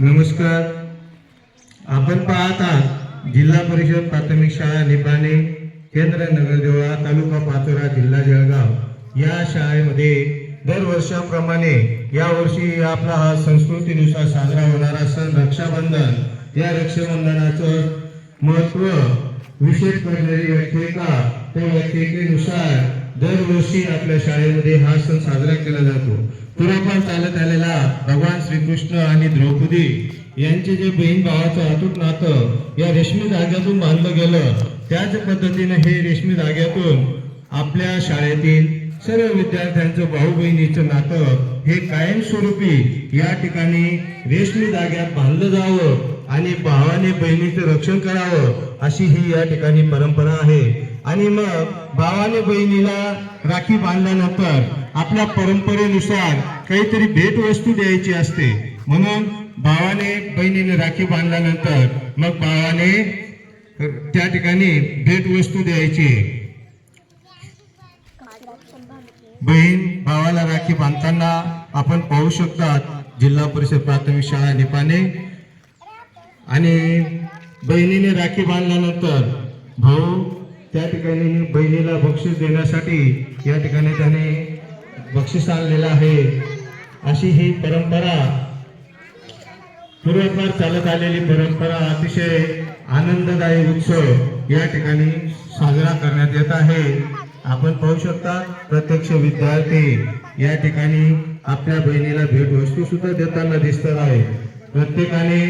नमस्कार. आपण पाहत आहात जिल्हा परिषद प्राथमिक शाळा निपाणे केंद्र नगरदेवळा तालुका पाचोरा जिल्हा जळगाव या शाळेमध्ये दरवर्षाप्रमाणे यावर्षी आपला हा संस्कृतीनुसार साजरा होणारा सण रक्षाबंधन. या रक्षाबंधनाचं महत्त्व विशेष म्हणजे करणारी व्यक्तिरेखा त्या व्यक्तिरेखेनुसार दरवर्षी आपल्या शाळेमध्ये हा सण साजरा केला जातो. पूर्वापार चालत आलेला भगवान श्रीकृष्ण आणि द्रौपदी यांचे जे बहीण भावाचं अतूट नातं या रेशमी धाग्यातून बांधलं गेलं त्याच पद्धतीने हे रेशमी धाग्यातून आपल्या शाळेतील सर्व विद्यार्थ्यांचं भाऊ बहिणीचं नातं हे कायमस्वरूपी या ठिकाणी रेशमी धाग्यात बांधलं जावं आणि भावाने बहिणीचं रक्षण करावं अशी ही या ठिकाणी परंपरा आहे. आणि मग भावाने बहिणीला राखी बांधल्यानंतर आपल्या परंपरेनुसार काहीतरी भेटवस्तू द्यायची असते. म्हणून भावाने बहिणीने राखी बांधल्यानंतर मग भावाने त्या ठिकाणी भेटवस्तू द्यायची. बहीण भावाला राखी बांधताना आपण पाहू शकतात जिल्हा परिषद प्राथमिक शाळा निपाने आणि बहिणीने राखी बांधल्यानंतर भाऊ त्या ठिकाणी बहिणीला बक्षीस देण्यासाठी या ठिकाणी त्याने बक्षीस आणलेलं आहे. अशी ही परंपरा पूर्वपार चालत आलेली परंपरा अतिशय आनंददायी उत्सव या ठिकाणी साजरा करण्यात येत आहे. आपण पाहू शकता प्रत्यक्ष विद्यार्थी या ठिकाणी आपल्या बहिणीला भेटवस्तू सुद्धा देताना दिसत आहे. प्रत्येकाने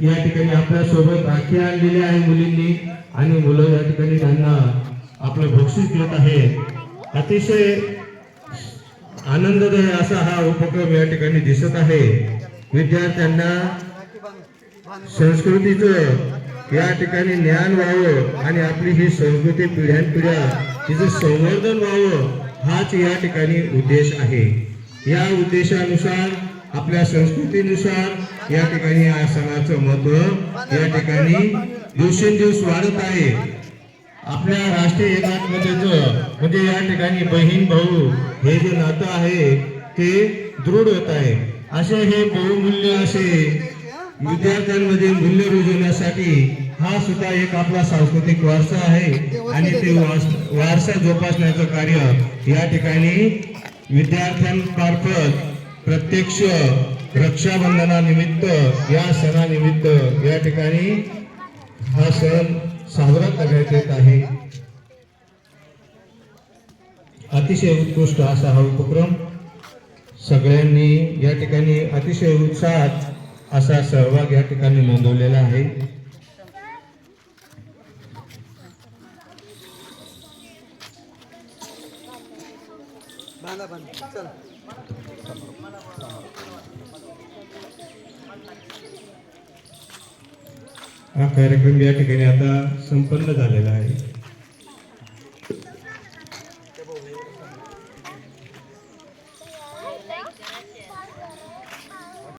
या ठिकाणी आपल्यासोबत राखी आणलेली आहे मुलींनी आणि मुलं या ठिकाणी त्यांना आपलं बक्षीस देत आहे अतिशय आनंददायी असा हा उपक्रम या ठिकाणी दिसत आहे. विद्यार्थ्यांना संस्कृतीचं या ठिकाणी ज्ञान व्हावं आणि आपली ही संस्कृती पिढ्यानपिढ्या तिचं संवर्धन व्हावं हाच या ठिकाणी उद्देश आहे. या उद्देशानुसार आपल्या संस्कृतीनुसार या ठिकाणी या सणाचं महत्त्व या ठिकाणी दिवसेंदिवस वाढत आहे. आपल्या राष्ट्रीय एकात्मतेचं म्हणजे या ठिकाणी बहीण भाऊ हे जे नातं आहे ते दृढ होत आहे. असे हे बहुमूल्य असे विद्यार्थ्यांमध्ये मूल्य रुजवण्यासाठी हा सुद्धा एक आपला सांस्कृतिक वारसा आहे. आणि ते वारसा जोपासण्याचं कार्य या ठिकाणी विद्यार्थ्यांमार्फत प्रत्यक्ष रक्षाबंधनानिमित्त या सणानिमित्त या ठिकाणी हा सण साजरा करण्यात येत आहे. अतिशय उत्कृष्ट असा हा उपक्रम सगळ्यांनी या ठिकाणी अतिशय उत्साहात असा सहभाग या ठिकाणी नोंदवलेला आहे. बांधा बांधा. हा कार्यक्रम या ठिकाणी आता संपन्न झालेला आहे.